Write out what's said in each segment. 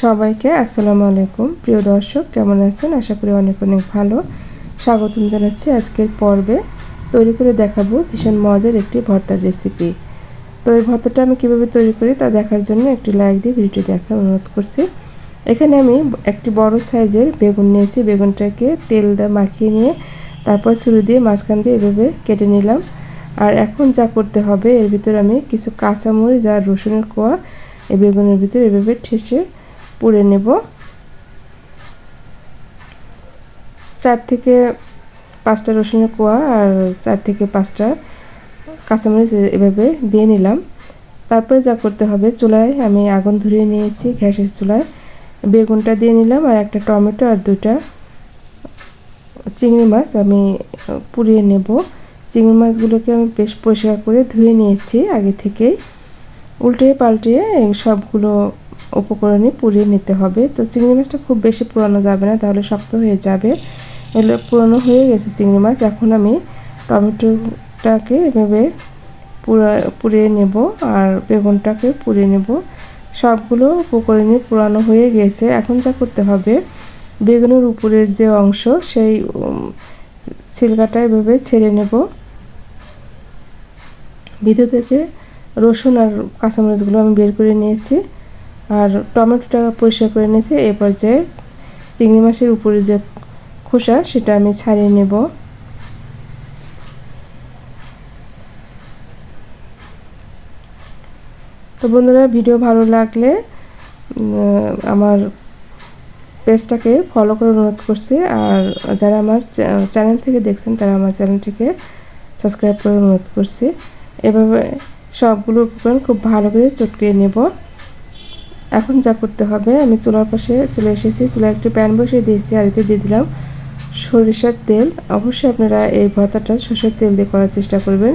সবাইকে আসসালামু আলাইকুম। প্রিয় দর্শক, কেমন আছেন? আশা করি অনেক অনেক ভালো। স্বাগতম জানাচ্ছি আজকের পর্বে। তৈরি করে দেখাবো ভীষণ মজার একটি ভর্তার রেসিপি তো এই ভর্তাটা আমি কীভাবে তৈরি করি তা দেখার জন্য একটি লাইক দিয়ে ভিডিওটি দেখার অনুরোধ করছি। এখানে আমি একটি বড় সাইজের বেগুন নিয়েছি। বেগুনটাকে তেল দিয়ে মাখিয়ে নিয়ে তারপর শুরু দিয়ে মাঝখান দিয়ে এভাবে কেটে নিলাম। আর এখন যা করতে হবে, এর ভিতরে আমি কিছু কাঁচামরিচ আর রসুনের কোয়া এই বেগুনের ভিতরে এভাবে ঠেসে পুড়ে নেব। চার থেকে পাঁচটা রসুনের কোয়া আর চার থেকে পাঁচটা কাঁচামরিচ এভাবে দিয়ে নিলাম। তারপরে যা করতে হবে, চুলায় আমি আগুন ধরিয়ে নিয়েছি গ্যাসের চুলায়। বেগুনটা দিয়ে নিলাম আর একটা টমেটো আর দুটা চিংড়ি মাছ আমি পুড়িয়ে নেব। চিংড়ি মাছগুলোকে আমি বেশ পরিষ্কার করে ধুয়ে নিয়েছি আগে থেকেই। উল্টে পাল্টে সবগুলো উপকরণই পুড়িয়ে নিতে হবে। তো চিংড়ি মাছটা খুব বেশি পুরানো যাবে না, তাহলে শক্ত হয়ে যাবে। এগুলো পুরানো হয়ে গেছে চিংড়ি মাছ। এখন আমি টমেটোটাকে এভাবে পুরা, পুড়িয়ে নেব আর বেগুনটাকে পুড়িয়ে নেব। সবগুলো উপকরণই পুরানো হয়ে গেছে। এখন যা করতে হবে, বেগুনের উপরের যে অংশ, সেই ছিলকাটা এভাবে ছেড়ে নেব। ভিতর থেকে রসুন আর কাঁচামরিচগুলো আমি বের করে নিয়েছি। আর টমেটোটা পরিষ্কার করে নিয়েছি। এ পর্যায়ে চিংড়ি মাছের উপরে যে খোসা, সেটা আমি ছাড়িয়ে নেব। তো বন্ধুরা, ভিডিও ভালো লাগলে আমার পেজটাকে ফলো করে অনুরোধ করছি। আর যারা আমার চ্যানেল থেকে দেখছেন, তারা আমার চ্যানেলটিকে সাবস্ক্রাইব করে অনুরোধ করছি। এভাবে সবগুলো উপকরণ খুব ভালো করে চটকিয়ে নেব। এখন যা করতে হবে, আমি চুলার পাশে চলে এসেছি। চুলা একটি প্যান বসিয়ে দিয়েছি, আর এতে দিয়ে দিলাম সরিষার তেল। অবশ্যই আপনারা এই ভর্তাটা সরষের তেল দিয়ে করার চেষ্টা করবেন।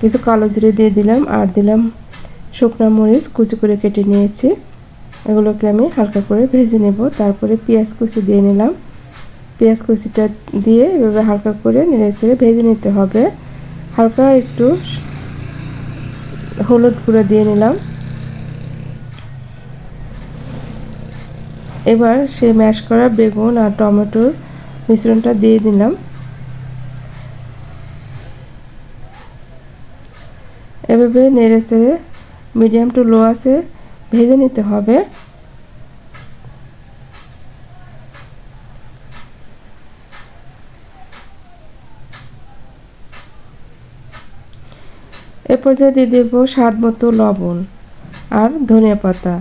কিছু কালো জিরে দিয়ে দিলাম, আর দিলাম শুকনো মরিচ, কুচি করে কেটে নিয়েছি। এগুলোকে আমি হালকা করে ভেজে নেব। তারপরে পেঁয়াজ কুচি দিয়ে নিলাম। পেঁয়াজ কুচিটা দিয়ে এভাবে হালকা করে নেড়ে চেড়ে ভেজে নিতে হবে। হালকা একটু হলুদ গুঁড়ো দিয়ে নিলাম। এবার সে ম্যাশ করা বেগুন আর টমেটোর মিশ্রণটা দিয়ে দিলাম। এভাবে নেড়ে চেড়ে মিডিয়াম টু লো আছে ভেজে নিতে হবে। এ পর্যায়ে দিয়ে দেব স্বাদ মতো লবণ আর ধনিয়া পাতা।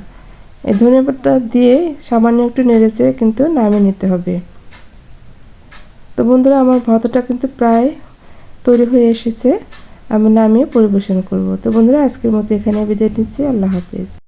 এই ধনে পাতা দিয়ে সামান্য একটু নেড়েছে কিন্তু নামিয়ে নিতে হবে। তো বন্ধুরা, আমার ভর্তাটা কিন্তু প্রায় তৈরি হয়ে এসেছে। আমি নামিয়ে পরিবেশন করব। তো বন্ধুরা, আজকের মতো এখানে বিদায় নিচ্ছি। আল্লাহ হাফিজ।